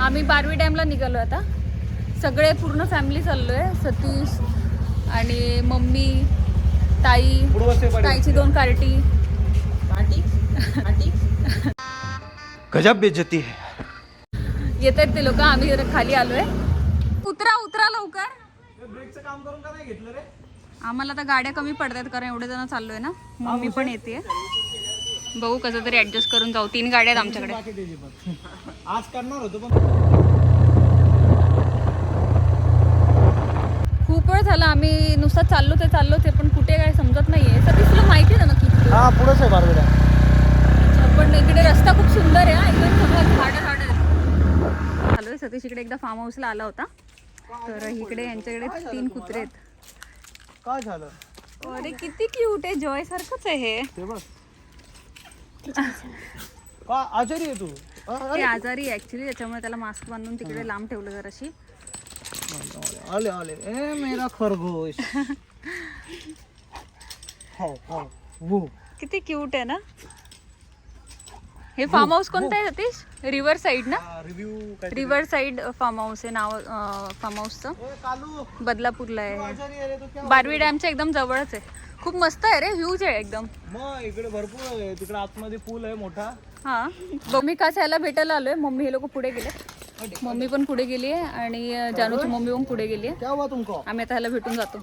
आम्ही बारवी डॅमला निघालो आता. सगळे पूर्ण फॅमिली चाललोय सतीश आणि मम्मी ताई ताईची दोन कार्टी गजब बेइज्जती है. येत आहेत ते लोक आम्ही जरा खाली आलोय. उतरा उतरा लवकर. ब्रेकचं काम करून का नाही घेतलं रे आम्हाला आता गाड्या कमी पडतात कारण एवढे जण चाललोय ना मम्मी पण येते. बघू कसं तरी ऍडजस्ट करून जाऊ. तीन गाड्या आहेत आमच्याकडे. आज करणार होतो पण. खूप वेळ झाला आम्ही नुसतं चाललो ते चाललो ते पण कुठे काय समजत नाहीये. सतीश तुला माहिती आहे ना नक्की कुठे? हा पुढंच आहे बारवेडा पण इकडे रस्ता खूप सुंदर आहे हा. एकदम सगळं झाडं झाडं आलोय सतीश इकडे एकदा फार्म हाऊसला आला होता. तर इकडे यांच्याकडे तीन कुत्रे आहेत. काय झालं? अरे किती क्यूट आहे. जॉय सारखंच आहे हे. का? आजारी आहे तू? ते आजारी ऍक्च्युली त्याच्यामुळे त्याला मास्क बांधून तिकडे लांब ठेवलं जराशी. आले आले. ए मेरा खरगोश. हो हो. वो. किती क्यूट आहे ना? हे फार्म हाऊस कोणतं आहे सतीश? रिव्हर साईड ना? Review river side farm house आहे नाव फार्म हाऊसचं बदलापूरला आहे. बारवी डॅमच्या एकदम जवळच आहे. खूप मस्त आहे रे ह्यूज आहे एकदम. मग इकडे भरपूर आहे तिकडे आतमध्ये पूल आहे मोठा. हा. मम्मी का याला भेटायला आलोय. मम्मी हे लोक पुढे गेले मम्मी पण पुढे गेली आहे आणि जानूची मम्मी पण पुढे गेली आहे. क्या हुआ तुमको? आम्ही आता ह्याला भेटून जातो.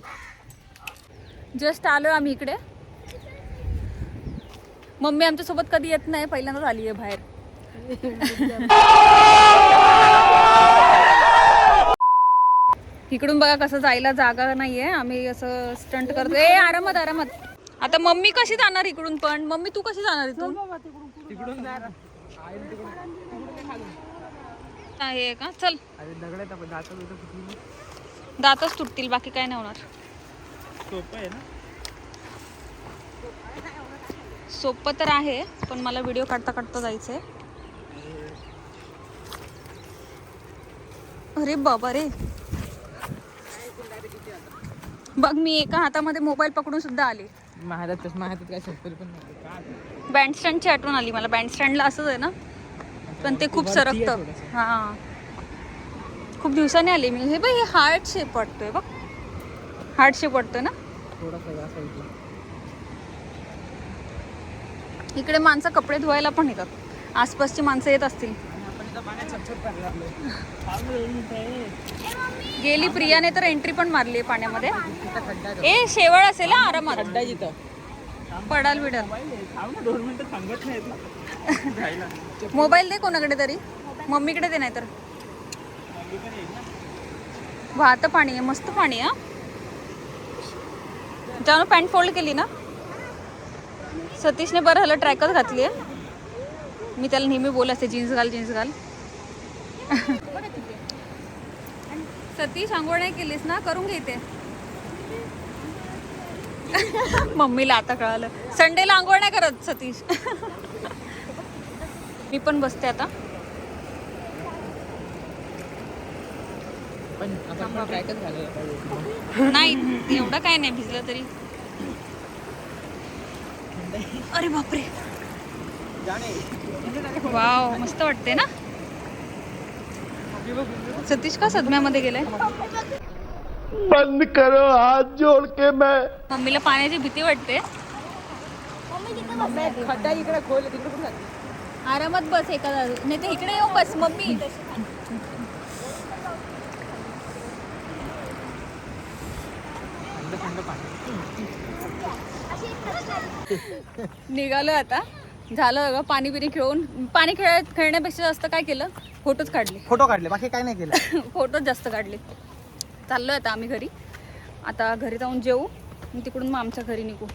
जस्ट आलोय आम्ही इकडे. मम्मी आमच्यासोबत कधी येत नाही पहिल्यांदाच आली आहे बाहेर. इकडून बघा कसं जायला जागा नाहीये. आम्ही असं स्टंट करतो ए आरामात आरामात. आता मम्मी कशी जाणार इकडून पण? मम्मी तू कशी जाणार इथून? आहे का? चल. दातच तुटतील बाकी काय नाही होणार. सोपं आहे ना? सोपं तर आहे पण मला व्हिडिओ काढता काढता जायचंय. अरे बाबा रे. बघ मी एका हातामध्ये मोबाईल पकडून सुद्धा आले. महाराज हातात काय शक्य पण नाही. बँडस्टँडची आठवण आली मला. बँडस्टँडला असंच आहे ना? पण ते खूप सरकतं. हा. खूप दिवसांनी आले मी. हे बघ हे हार्ट शेप वाटतोय बघ. हार्ट शेप वाटतोय ना? थोडासा इकडे माणसं कपडे धुवायला पण येतात. आसपासची माणसं येत असतील. गेली प्रियाने तर एंट्री पण मारली आहे पाण्यामध्ये. ए शेवळ असेल हा आरामात. जिथं. पडाल बिडाल. मोबाईल दे कोणाकडे तरी. मम्मीकडे दे नाही तर वाहतं पाणी आहे मस्त पाणी आहे हा. जानू पॅन्ट फोल्ड केली ना सतीशने बरं झालं ट्रॅकच घातली आहे. मी त्याला नेहमी बोल असते जीन्स घाल जीन्स घाल. सतीश आंघोळ नाही केलीस ना? करून घेते मम्मीला आता कळालं. संडेला आंघोळ नाही करत सतीश. मी पण बसते आता. नाही एवढं काय नाही भिजलं तरी. अरे बापरे. वाव मस्त वाटते ना? सतीश का सदम्यामध्ये गेलाय बंद करो हाथ जोड़ के मैं मम्मीला पाण्याची भीती वाटते खड्डा इकडे खोल आहे, तिकडे कुठं जाते? आरामात बस एका जागी. नाही तर इकडे येऊ बस मम्मी निघालो आता झालं सगळं पाणी बिणी खेळून. पाणी खेळ खेळण्यापेक्षा जास्त काय केलं? फोटोच काढले. फोटो काढले बाकी काय नाही केलं. फोटोच जास्त काढले. चाललो आता आम्ही घरी. आता घरी जाऊन जेवू आणि तिकडून मग आमच्या घरी निघू.